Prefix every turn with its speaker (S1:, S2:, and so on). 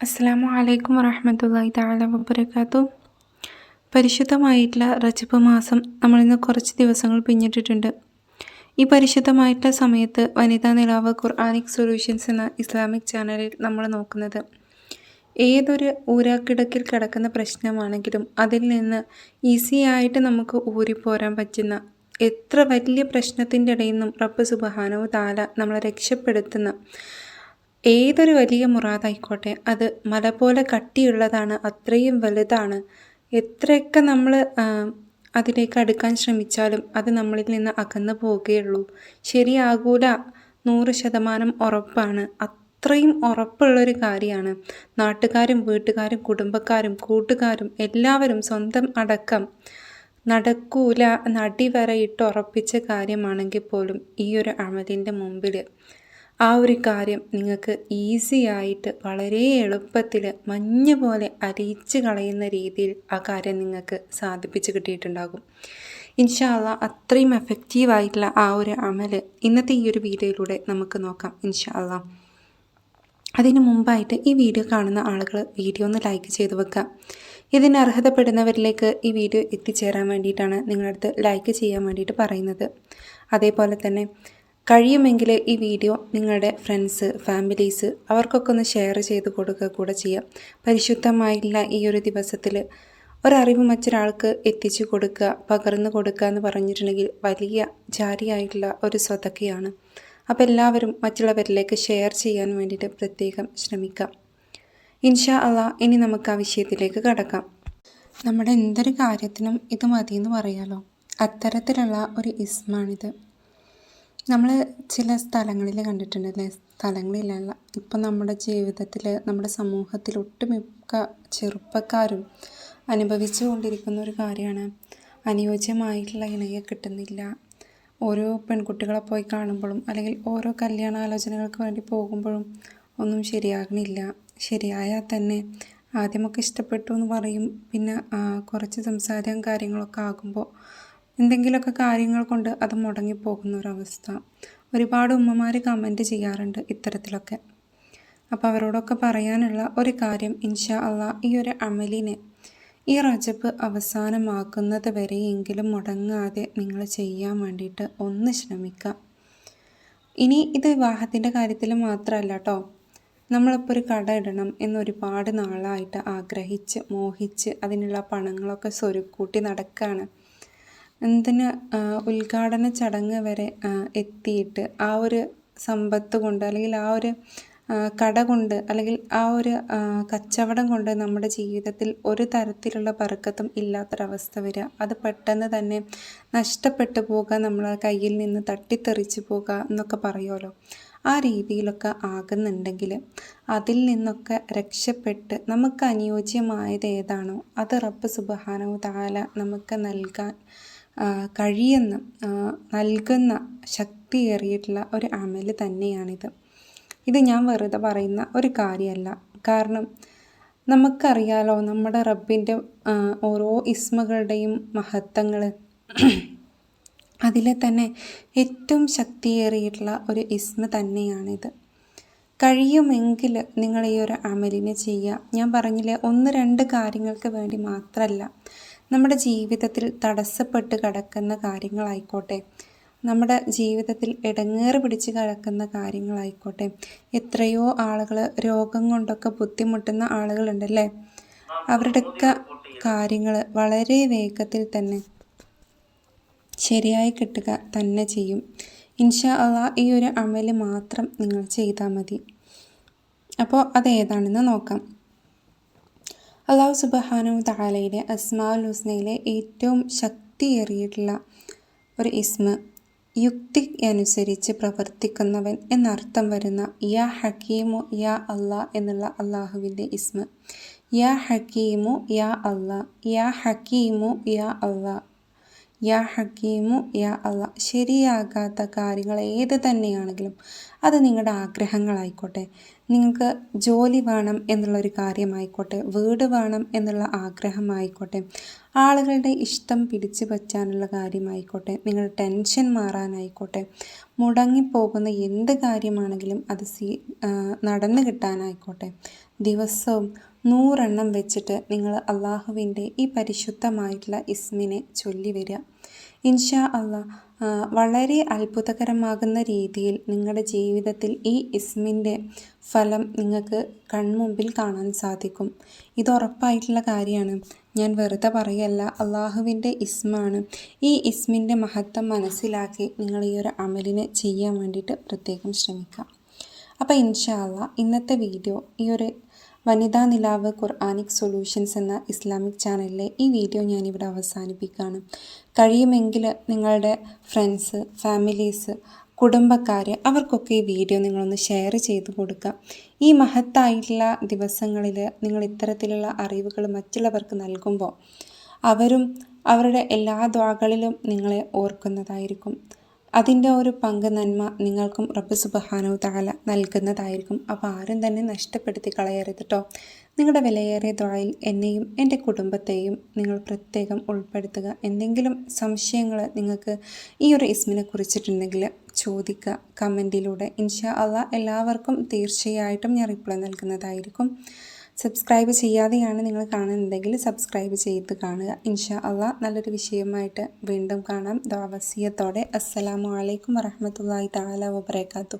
S1: അസ്സാം വലൈക്കും വറഹമത്തല്ലാഹി താല വബർക്കാത്തു പരിശുദ്ധമായിട്ടുള്ള റജബ് മാസം നമ്മളിന്ന് കുറച്ച് ദിവസങ്ങൾ പിന്നിട്ടിട്ടുണ്ട്. ഈ പരിശുദ്ധമായിട്ടുള്ള സമയത്ത് വനിതാ നിലാവ് ഖുർആാനിക് സൊല്യൂഷൻസ് എന്ന ഇസ്ലാമിക് ചാനലിൽ നമ്മൾ നോക്കുന്നത് ഏതൊരു ഊരാക്കിടക്കിൽ കിടക്കുന്ന പ്രശ്നമാണെങ്കിലും അതിൽ നിന്ന് ഈസി ആയിട്ട് നമുക്ക് ഊരിപ്പോരാൻ പറ്റുന്ന എത്ര വലിയ പ്രശ്നത്തിന്റെ ഇടയിൽ നിന്നും റബ്ബ് സുബഹാനോ താല നമ്മളെ രക്ഷപ്പെടുത്തുന്ന ഏതൊരു വലിയ മുറാദായിക്കോട്ടെ അത് മല പോലെ കട്ടിയുള്ളതാണ് അത്രയും വലുതാണ്. എത്രയൊക്കെ നമ്മൾ അതിലേക്ക് അടുക്കാൻ ശ്രമിച്ചാലും അത് നമ്മളിൽ നിന്ന് അകന്നു പോവുകയുള്ളൂ ശരിയാകൂല നൂറ് ശതമാനം ഉറപ്പാണ്. അത്രയും ഉറപ്പുള്ളൊരു കാര്യമാണ്. നാട്ടുകാരും വീട്ടുകാരും കുടുംബക്കാരും കൂട്ടുകാരും എല്ലാവരും സ്വന്തം അടക്കം നടക്കൂല നടി വരെ ഇട്ട് ഉറപ്പിച്ച കാര്യമാണെങ്കിൽ പോലും ഈ ഒരു അമലിന്റെ മുമ്പിൽ ആ ഒരു കാര്യം നിങ്ങൾക്ക് ഈസി ആയിട്ട് വളരെ എളുപ്പത്തിൽ മഞ്ഞ പോലെ അരിച്ച് കളയുന്ന രീതിയിൽ ആ കാര്യം നിങ്ങൾക്ക് സാധിപ്പിച്ച് കിട്ടിയിട്ടുണ്ടാകും. ഇൻഷാല്ല അത്രയും എഫക്റ്റീവായിട്ടുള്ള ആ ഒരു അമൽ ഇന്നത്തെ ഈ ഒരു വീഡിയോയിലൂടെ നമുക്ക് നോക്കാം ഇൻഷാല്ല അതിനു മുമ്പായിട്ട് ഈ വീഡിയോ കാണുന്ന ആളുകൾ വീഡിയോ ഒന്ന് ലൈക്ക് ചെയ്ത് വെക്കുക. ഇതിന് അർഹതപ്പെടുന്നവരിലേക്ക് ഈ വീഡിയോ എത്തിച്ചേരാൻ വേണ്ടിയിട്ടാണ് നിങ്ങളടുത്ത് ലൈക്ക് ചെയ്യാൻ വേണ്ടിയിട്ട് പറയുന്നത്. അതേപോലെ തന്നെ കഴിയുമെങ്കിൽ ഈ വീഡിയോ നിങ്ങളുടെ ഫ്രണ്ട്സ് ഫാമിലീസ് അവർക്കൊക്കെ ഒന്ന് ഷെയർ ചെയ്ത് കൊടുക്കുക കൂടെ ചെയ്യാം. പരിശുദ്ധമായില്ല ഈ ഒരു ദിവസത്തിൽ ഒരറിവ് മറ്റൊരാൾക്ക് എത്തിച്ചു കൊടുക്കുക പകർന്നു കൊടുക്കുക എന്ന് പറഞ്ഞിട്ടുണ്ടെങ്കിൽ വലിയ ജാരിയായിട്ടുള്ള ഒരു സ്വതക്കയാണ്. അപ്പോൾ എല്ലാവരും മറ്റുള്ളവരിലേക്ക് ഷെയർ ചെയ്യാൻ വേണ്ടിയിട്ട് പ്രത്യേകം ശ്രമിക്കാം ഇൻഷാ അള്ളാ ഇനി നമുക്ക് ആ വിഷയത്തിലേക്ക് കടക്കാം. നമ്മുടെ എന്തൊരു കാര്യത്തിനും ഇത് മതിയെന്ന് പറയാലോ? അത്തരത്തിലുള്ള ഒരു ഇസ്മാണിത്. നമ്മൾ ചില സ്ഥലങ്ങളിൽ കണ്ടിട്ടുണ്ട് കണ്ടിട്ടുണ്ടല്ലേ? സ്ഥലങ്ങളിലല്ല ഇപ്പം നമ്മുടെ ജീവിതത്തിൽ നമ്മുടെ സമൂഹത്തിൽ ഒട്ടുമിക്ക ചെറുപ്പക്കാരും അനുഭവിച്ചു കൊണ്ടിരിക്കുന്ന ഒരു കാര്യമാണ്. അനുയോജ്യമായിട്ടുള്ള ഇണയെ കിട്ടുന്നില്ല. ഓരോ പെൺകുട്ടികളെ പോയി കാണുമ്പോഴും അല്ലെങ്കിൽ ഓരോ കല്യാണാലോചനകൾക്ക് വേണ്ടി പോകുമ്പോഴും ഒന്നും ശരിയാകണില്ല ശരിയായാൽ തന്നെ ആദ്യമൊക്കെ ഇഷ്ടപ്പെട്ടു എന്ന് പറയും. പിന്നെ കുറച്ച് സംസാരം കാര്യങ്ങളൊക്കെ ആകുമ്പോൾ എന്തെങ്കിലുമൊക്കെ കാര്യങ്ങൾ കൊണ്ട് അത് മുടങ്ങിപ്പോകുന്ന ഒരവസ്ഥ ഒരുപാട് ഉമ്മമാർ കമന്റ് ചെയ്യാറുണ്ട് ഇത്തരത്തിലൊക്കെ. അപ്പോൾ അവരോടൊക്കെ പറയാനുള്ള ഒരു കാര്യം ഇൻഷാ അള്ളാ ഈ ഒരു അമലിനെ ഈ റജപ്പ് അവസാനമാക്കുന്നത് വരെയെങ്കിലും മുടങ്ങാതെ നിങ്ങൾ ചെയ്യാൻ വേണ്ടിയിട്ട് ഒന്ന് ശ്രമിക്കുക. ഇനി ഇത് വിവാഹത്തിന്റെ കാര്യത്തിൽ മാത്രമല്ല കേട്ടോ നമ്മളിപ്പോൾ ഒരു കട ഇടണം എന്നൊരുപാട് നാളായിട്ട് ആഗ്രഹിച്ച് മോഹിച്ച് അതിനുള്ള പണങ്ങളൊക്കെ സ്വരുക്കൂട്ടി നടക്കുകയാണ്. എന്തിന് ഉദ്ഘാടന ചടങ്ങ് വരെ എത്തിയിട്ട് ആ ഒരു സമ്പത്ത് കൊണ്ട് അല്ലെങ്കിൽ ആ ഒരു കട കൊണ്ട് അല്ലെങ്കിൽ ആ ഒരു കച്ചവടം കൊണ്ട് നമ്മുടെ ജീവിതത്തിൽ ഒരു തരത്തിലുള്ള പറക്കത്തും ഇല്ലാത്തൊരവസ്ഥ വരിക. അത് പെട്ടെന്ന് തന്നെ നഷ്ടപ്പെട്ടു പോകുക നമ്മളെ കയ്യിൽ നിന്ന് തട്ടിത്തെറിച്ച് പോകുക എന്നൊക്കെ പറയുമല്ലോ. ആ രീതിയിലൊക്കെ ആകുന്നുണ്ടെങ്കിൽ അതിൽ നിന്നൊക്കെ രക്ഷപ്പെട്ട് നമുക്ക് അനുയോജ്യമായത് ഏതാണോ അത് റബ്ബ് സുബഹാനോ താല നമുക്ക് നൽകാൻ കഴിയുന്ന നൽകുന്ന ശക്തിയേറിയിട്ടുള്ള ഒരു അമൽ തന്നെയാണിത്. ഇത് ഞാൻ വെറുതെ പറയുന്ന ഒരു കാര്യമല്ല. കാരണം നമുക്കറിയാലോ നമ്മുടെ റബ്ബിന്റെ ഓരോ ഇസ്മകളുടെയും മഹത്വങ്ങൾ അതിലെ തന്നെ ഏറ്റവും ശക്തിയേറിയിട്ടുള്ള ഒരു ഇസ്മ തന്നെയാണിത്. കഴിയുമെങ്കിൽ നിങ്ങൾ ഈ ഒരു അമലിനെ ചെയ്യുക ഞാൻ പറഞ്ഞില്ലേ ഒന്ന് രണ്ട് കാര്യങ്ങൾക്ക് വേണ്ടി മാത്രമല്ല നമ്മുടെ ജീവിതത്തിൽ തടസ്സപ്പെട്ട് കിടക്കുന്ന കാര്യങ്ങളായിക്കോട്ടെ നമ്മുടെ ജീവിതത്തിൽ ഇടങ്ങേറ് പിടിച്ച് കിടക്കുന്ന കാര്യങ്ങളായിക്കോട്ടെ എത്രയോ ആളുകൾ രോഗം കൊണ്ടൊക്കെ ബുദ്ധിമുട്ടുന്ന ആളുകളുണ്ടല്ലേ? അവരുടെയൊക്കെ കാര്യങ്ങൾ വളരെ വേഗത്തിൽ തന്നെ ശരിയായി കിട്ടുക തന്നെ ചെയ്യും. ഇൻഷാ അള്ളാ ഈ ഒരു അമൽ മാത്രം നിങ്ങൾ ചെയ്താൽ മതി. അപ്പോൾ അതേതാണെന്ന് നോക്കാം. അള്ളാഹു സുബഹാനു താലയുടെ അസ്മാൽ ഹുസ്നയിലെ ഏറ്റവും ശക്തിയേറിയിട്ടുള്ള ഒരു ഇസ്മ യുക്തി അനുസരിച്ച് പ്രവർത്തിക്കുന്നവൻ എന്നർത്ഥം വരുന്ന യാ ഹക്കീമു യാ അള്ളാ എന്നുള്ള അള്ളാഹുവിന്റെ ഇസ്മ. യാ ഹക്കീമു യാ അള്ളാ യാ ഹക്കീമു യാ അള്ളാ. യാ ഹക്കീമു യാ അല്ല ശരിയാകാത്ത കാര്യങ്ങൾ ഏത് തന്നെയാണെങ്കിലും അത് നിങ്ങളുടെ ആഗ്രഹങ്ങളായിക്കോട്ടെ. നിങ്ങൾക്ക് ജോലി വേണം എന്നുള്ളൊരു കാര്യമായിക്കോട്ടെ. വീട് വേണം എന്നുള്ള ആഗ്രഹമായിക്കോട്ടെ. ആളുകളുടെ ഇഷ്ടം പിടിച്ചു പറ്റാനുള്ള കാര്യമായിക്കോട്ടെ. നിങ്ങളുടെ ടെൻഷൻ മാറാനായിക്കോട്ടെ. മുടങ്ങിപ്പോകുന്ന എന്ത് കാര്യമാണെങ്കിലും അത് സീ നടന്നു കിട്ടാനായിക്കോട്ടെ. ദിവസവും നൂറെണ്ണം വെച്ചിട്ട് നിങ്ങൾ അള്ളാഹുവിന്റെ ഈ പരിശുദ്ധമായിട്ടുള്ള ഇസ്മിനെ ചൊല്ലി വരിക. ഇൻഷാ അള്ളാ വളരെ അത്ഭുതകരമാകുന്ന രീതിയിൽ നിങ്ങളുടെ ജീവിതത്തിൽ ഈ ഇസ്മിന്റെ ഫലം നിങ്ങൾക്ക് കൺമുമ്പിൽ കാണാൻ സാധിക്കും. ഇത് ഉറപ്പായിട്ടുള്ള കാര്യമാണ്. ഞാൻ വെറുതെ പറയല്ല അള്ളാഹുവിന്റെ ഇസ്മാണ് ഈ ഇസ്മിന്റെ മഹത്വം മനസ്സിലാക്കി നിങ്ങൾ ഈ ഒരു അമലിനെ ചെയ്യാൻ വേണ്ടിയിട്ട് പ്രത്യേകം ശ്രമിക്കാം അപ്പോൾ ഇൻഷാല്ല ഇന്നത്തെ വീഡിയോ ഈ ഒരു വനിതാ നിലാവ് ഖുർആാനിക് സൊല്യൂഷൻസ് എന്ന ഇസ്ലാമിക് ചാനലിലെ ഈ വീഡിയോ ഞാനിവിടെ അവസാനിപ്പിക്കുകയാണ്. കഴിയുമെങ്കിൽ നിങ്ങളുടെ ഫ്രണ്ട്സ് ഫാമിലീസ് കുടുംബക്കാർ അവർക്കൊക്കെ ഈ വീഡിയോ നിങ്ങളൊന്ന് ഷെയർ ചെയ്ത് കൊടുക്കുക. ഈ മഹത്തായിട്ടുള്ള ദിവസങ്ങളിൽ നിങ്ങൾ ഇത്തരത്തിലുള്ള അറിവുകൾ മറ്റുള്ളവർക്ക് നൽകുമ്പോൾ അവരും അവരുടെ എല്ലാ ദ്വാകളിലും നിങ്ങളെ ഓർക്കുന്നതായിരിക്കും. അതിന്റെ ഒരു പങ്ക് നന്മ നിങ്ങൾക്കും റബ്ബ് സുബഹാനോ താല നൽകുന്നതായിരിക്കും. അപ്പോൾ ആരും തന്നെ നഷ്ടപ്പെടുത്തി കളയരുത് കേട്ടോ നിങ്ങളുടെ വിലയേറിയ ദ്വായിൽ എന്നെയും എന്റെ കുടുംബത്തെയും നിങ്ങൾ പ്രത്യേകം ഉൾപ്പെടുത്തുക. എന്തെങ്കിലും സംശയങ്ങൾ നിങ്ങൾക്ക് ഈ ഒരു ഇസ്മിനെ കുറിച്ചിട്ടുണ്ടെങ്കിൽ ചോദിക്കുക. കമന്റിലൂടെ. ഇൻഷാ അള്ളാ എല്ലാവർക്കും തീർച്ചയായിട്ടും ഞാൻ റിപ്ലൈ നൽകുന്നതായിരിക്കും. സബ്സ്ക്രൈബ് ചെയ്യാതെയാണ് നിങ്ങൾ കാണുന്നുണ്ടെങ്കിൽ സബ്സ്ക്രൈബ് ചെയ്ത് കാണുക. ഇൻഷാ അള്ളാ നല്ലൊരു വിഷയമായിട്ട് വീണ്ടും കാണാം. ദാവസ്യത്തോടെ അസ്സലാമു അലൈക്കും വറഹമത്തല്ലാഹി താല വബർക്കാത്തു